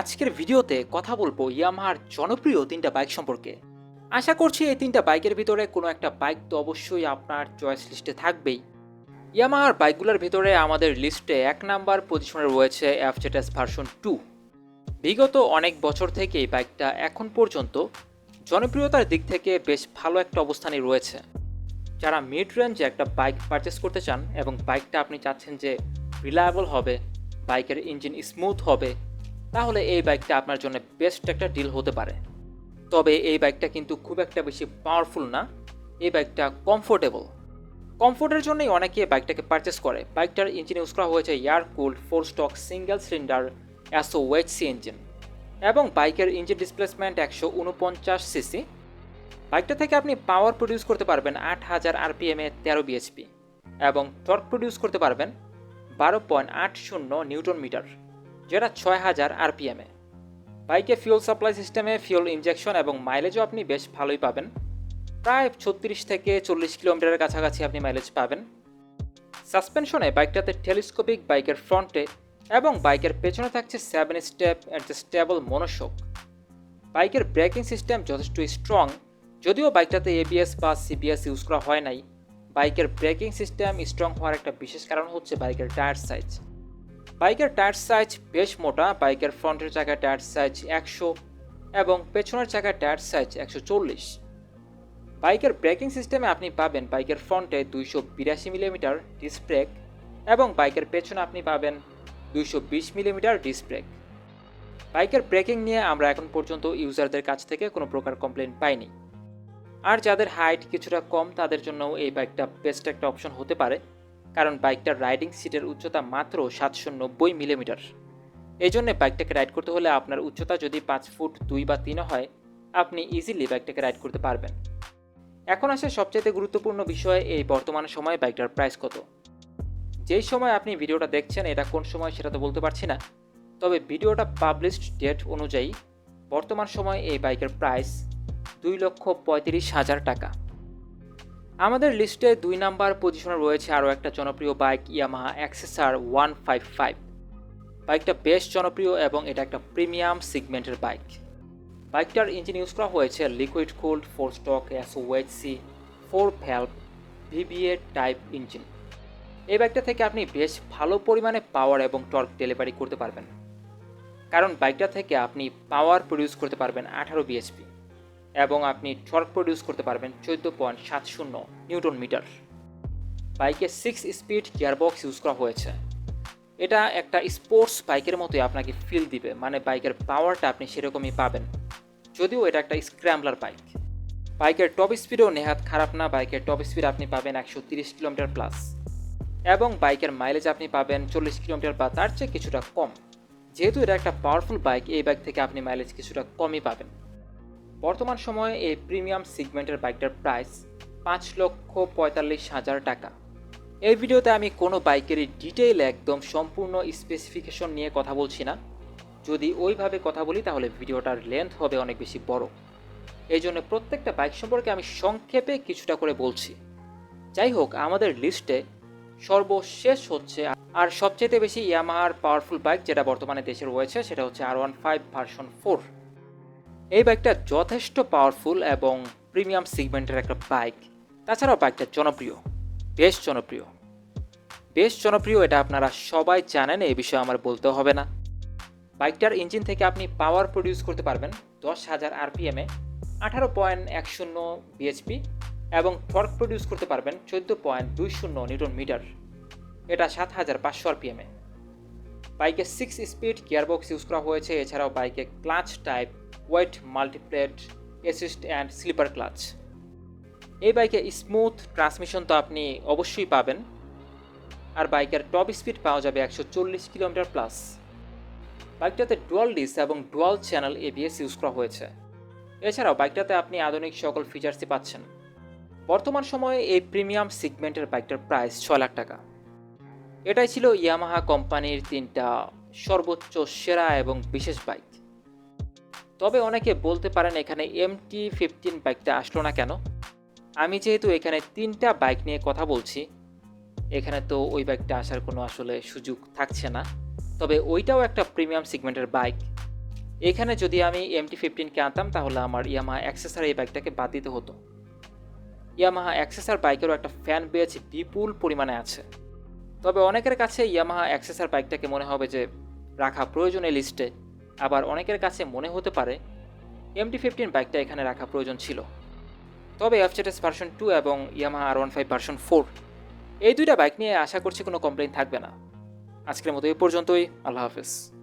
আজকের ভিডিওতে কথা বলব ইয়ামাহার জনপ্রিয় তিনটা বাইক সম্পর্কে। আশা করছি এই তিনটা বাইকের ভিতরে কোনো একটা বাইক তো অবশ্যই আপনার চয়েস লিস্টে থাকবেই। ইয়ামাহার বাইকগুলোর ভিতরে আমাদের লিস্টে এক নাম্বার পজিশনে রয়েছে এফজেটাস ভার্সন টু বিগত অনেক বছর থেকে এই বাইকটা এখন পর্যন্ত জনপ্রিয়তার দিক থেকে বেশ ভালো একটা অবস্থানে রয়েছে। যারা মিড রেঞ্জে একটা বাইক পারচেস করতে চান এবং বাইকটা আপনি চাচ্ছেন যে রিলায়েবল হবে বাইকের ইঞ্জিন স্মুথ হবে তাহলে এই বাইকটা আপনার জন্য বেস্ট একটা ডিল হতে পারে। তবে এই বাইকটা কিন্তু খুব একটা বেশি পাওয়ারফুল না। এই বাইকটা কমফোর্টেবল কমফোর্টের জন্যই অনেকে বাইকটাকে পারচেস করে। বাইকটার ইঞ্জিন ইউজ করা হয়েছে air cooled four stroke single cylinder SEO ওয়েটসি ইঞ্জিন এবং বাইকের ইঞ্জিন ডিসপ্লেসমেন্ট একশো উনপঞ্চাশ সিসি বাইকটা থেকে আপনি পাওয়ার প্রডিউস করতে পারবেন আট হাজার আরপিএমে তেরো বিএসপি এবং টর্ক প্রডিউস করতে পারবেন বারো পয়েন্ট আট শূন্য নিউটন মিটার। যেটা ছয় হাজার আরপিএমে বাইকে ফিউল সাপ্লাই সিস্টেমে ফিউল ইনজেকশন এবং মাইলেজও আপনি বেশ ভালোই পাবেন। প্রায় ছত্রিশ থেকে চল্লিশ কিলোমিটারের কাছাকাছি আপনি মাইলেজ পাবেন। সাসপেনশনে বাইকটাতে টেলিস্কোপিক বাইকের ফ্রন্টে এবং বাইকের পেছনে থাকছে সেভেন স্টেপ অ্যাডজাস্টেবল মনোশোক বাইকের ব্রেকিং সিস্টেম যথেষ্ট স্ট্রং যদিও বাইকটাতে এবিএস বা সিবিএস ইউজ করা হয় নাই। বাইকের ব্রেকিং সিস্টেম স্ট্রং হওয়ার একটা বিশেষ কারণ হচ্ছে বাইকের টায়ার সাইজ বাইকের টায়ার সাইজ বেশ মোটা, বাইকের ফ্রন্টের চাকার টায়ার সাইজ একশো এবং পেছনের চাকার টায়ার সাইজ একশো চল্লিশ। বাইকের ব্রেকিং সিস্টেমে আপনি পাবেন বাইকের ফ্রন্টে দুইশো বিরাশি মিলিমিটার ডিস্ক ব্রেক এবং বাইকের পেছনে আপনি পাবেন দুইশো বিশ মিলিমিটার ডিস্ক ব্রেক। বাইকের ব্রেকিং নিয়ে আমরা এখন পর্যন্ত ইউজারদের কাছ থেকে কোনো প্রকার কমপ্লেন পাইনি। আর যাদের হাইট কিছুটা কম, তাদের জন্য এই বাইকটা বেস্ট একটা অপশন হতে পারে। কারণ বাইকটার রাইডিং সিটের উচ্চতা মাত্র সাতশো নব্বই মিলিমিটার। এই জন্য বাইকটাকে রাইড করতে হলে আপনার উচ্চতা যদি পাঁচ ফুট দুই বা তিনও হয়, আপনি ইজিলি বাইকটাকে রাইড করতে পারবেন। এখন আসে সবচেয়ে গুরুত্বপূর্ণ বিষয়, এই বর্তমান সময়ে বাইকটার প্রাইস কত। যেই সময় আপনি ভিডিওটা দেখছেন, এটা কোন সময় সেটা তো বলতে পারছি না। তবে ভিডিওটা পাবলিশড ডেট অনুযায়ী, বর্তমান সময় এই বাইকের প্রাইস দুই লক্ষ পঁয়ত্রিশ হাজার টাকা। আমাদের লিস্টে দুই নাম্বার পজিশনে রয়েছে আরও একটা জনপ্রিয় bike Yamaha অ্যাক্সেসার one five five বাইকটা বেশ জনপ্রিয় এবং এটা একটা প্রিমিয়াম সিগমেন্টের বাইক বাইকটার ইঞ্জিন ইউজ করা হয়েছে liquid cooled four stroke SOHC four valve VVA type engine এই বাইকটা থেকে আপনি বেশ ভালো পরিমাণে পাওয়ার এবং টর্ক ডেলিভারি করতে পারবেন। কারণ বাইকটা থেকে আপনি পাওয়ার প্রডিউস করতে পারবেন আঠারো বিএসপি এবং আপনি টর্ক প্রডিউস করতে পারবেন চোদ্দ পয়েন্ট সাত শূন্য নিউটন মিটার। বাইকে সিক্স স্পিড গিয়ারবক্স ইউজ করা হয়েছে। এটা একটা স্পোর্টস বাইকের মতোই আপনাকে ফিল দিবে মানে বাইকের পাওয়ারটা আপনি সেরকমই পাবেন। যদিও এটা একটা স্ক্র্যাম্বলার বাইক বাইকের টপ স্পিডও নেহাত খারাপ না, বাইকের টপ স্পিড আপনি পাবেন একশো তিরিশ কিলোমিটার প্লাস এবং বাইকের মাইলেজ আপনি পাবেন চল্লিশ কিলোমিটার বা তার চেয়ে কিছুটা কম। যেহেতু এটা একটা পাওয়ারফুল বাইক এই বাইক থেকে আপনি মাইলেজ কিছুটা কমই পাবেন। বর্তমান সময়ে এই প্রিমিয়াম সিগমেন্টের বাইকটার প্রাইস পাঁচ লক্ষ পঁয়তাল্লিশ হাজার টাকা। এই ভিডিওতে আমি কোনো বাইকেরই ডিটেইল একদম সম্পূর্ণ স্পেসিফিকেশন নিয়ে কথা বলছি না। যদি ওইভাবে কথা বলি, তাহলে ভিডিওটার লেন্থ হবে অনেক বেশি বড়। এই জন্য প্রত্যেকটা বাইক সম্পর্কে আমি সংক্ষেপে কিছুটা করে বলছি। যাই হোক, আমাদের লিস্টে সর্বশেষ হচ্ছে আর সবচেয়ে বেশি ইয়ামাহার পাওয়ারফুল বাইক যেটা বর্তমানে দেশে রয়েছে, সেটা হচ্ছে R one five version four এই বাইকটা যথেষ্ট পাওয়ারফুল এবং প্রিমিয়াম সিগমেন্টের একটা বাইক তাছাড়াও বাইকটা জনপ্রিয়, বেশ জনপ্রিয়। বেশ জনপ্রিয়, এটা আপনারা সবাই জানেন, এই বিষয়ে আমার বলতে হবে না। বাইকটার ইঞ্জিন থেকে আপনি পাওয়ার প্রডিউস করতে পারবেন দশ হাজার আরপিএমে আঠারো পয়েন্ট এক শূন্য বিএচপি এবং টর্ক প্রডিউস করতে পারবেন চোদ্দ পয়েন্ট দুই শূন্য নিউটন মিটার। এটা সাত হাজার পাঁচশো আরপিএমে বাইকে সিক্স স্পিড গিয়ারবক্স ইউজ করা হয়েছে, এছাড়াও বাইকে clutch type wet multiplate assist and slipper clutch এই বাইকে স্মুথ ট্রান্সমিশন তো আপনি অবশ্যই পাবেন। আর বাইকের টপ স্পিড পাওয়া যাবে একশো চল্লিশ কিলোমিটার প্লাস বাইকটাতে ডুয়াল ডিস এবং ডুয়াল চ্যানেল এবিএস ইউজ করা হয়েছে। এছাড়াও বাইকটাতে আপনি আধুনিক সকল ফিচার্সই পাচ্ছেন। বর্তমান সময়ে এই প্রিমিয়াম সিগমেন্টের বাইকটার প্রাইস ছয় লাখ টাকা। এটাই ছিল ইয়ামাহা কোম্পানির তিনটা সর্বোচ্চ সেরা এবং বিশেষ বাইক তবে অনেকে বলতে পারেন এখানে এমটি ফিফটিন বাইকটা আসলো না কেন? আমি যেহেতু এখানে তিনটা বাইক নিয়ে কথা বলছি, এখানে তো ওই বাইকটা আসার কোনো আসলে সুযোগ থাকছে না। তবে ওইটাও একটা প্রিমিয়াম সিগমেন্টের বাইক এখানে যদি আমি এমটি ফিফটিনকে আনতাম, তাহলে আমার ইয়ামাহা অ্যাক্সেসার এই বাইকটাকে বাদ দিতে হতো। ইয়ামাহা অ্যাক্সেসার বাইকেরও একটা ফ্যান বেজ বিপুল পরিমাণে আছে। তবে অনেকের কাছে ইয়ামাহা অ্যাক্সেসার বাইকটাকে মনে হবে যে, রাখা প্রয়োজনীয় লিস্টে আবার অনেকের কাছে মনে হতে পারে এমটি ফিফটিন বাইকটা এখানে রাখা প্রয়োজন ছিল। তবে এফজেডএস ভার্সন টু এবং Yamaha R one five version four এই দুইটা বাইক নিয়ে আশা করছি কোনো কমপ্লেন থাকবে না। আজকের মতো এই পর্যন্তই, আল্লাহ হাফেজ।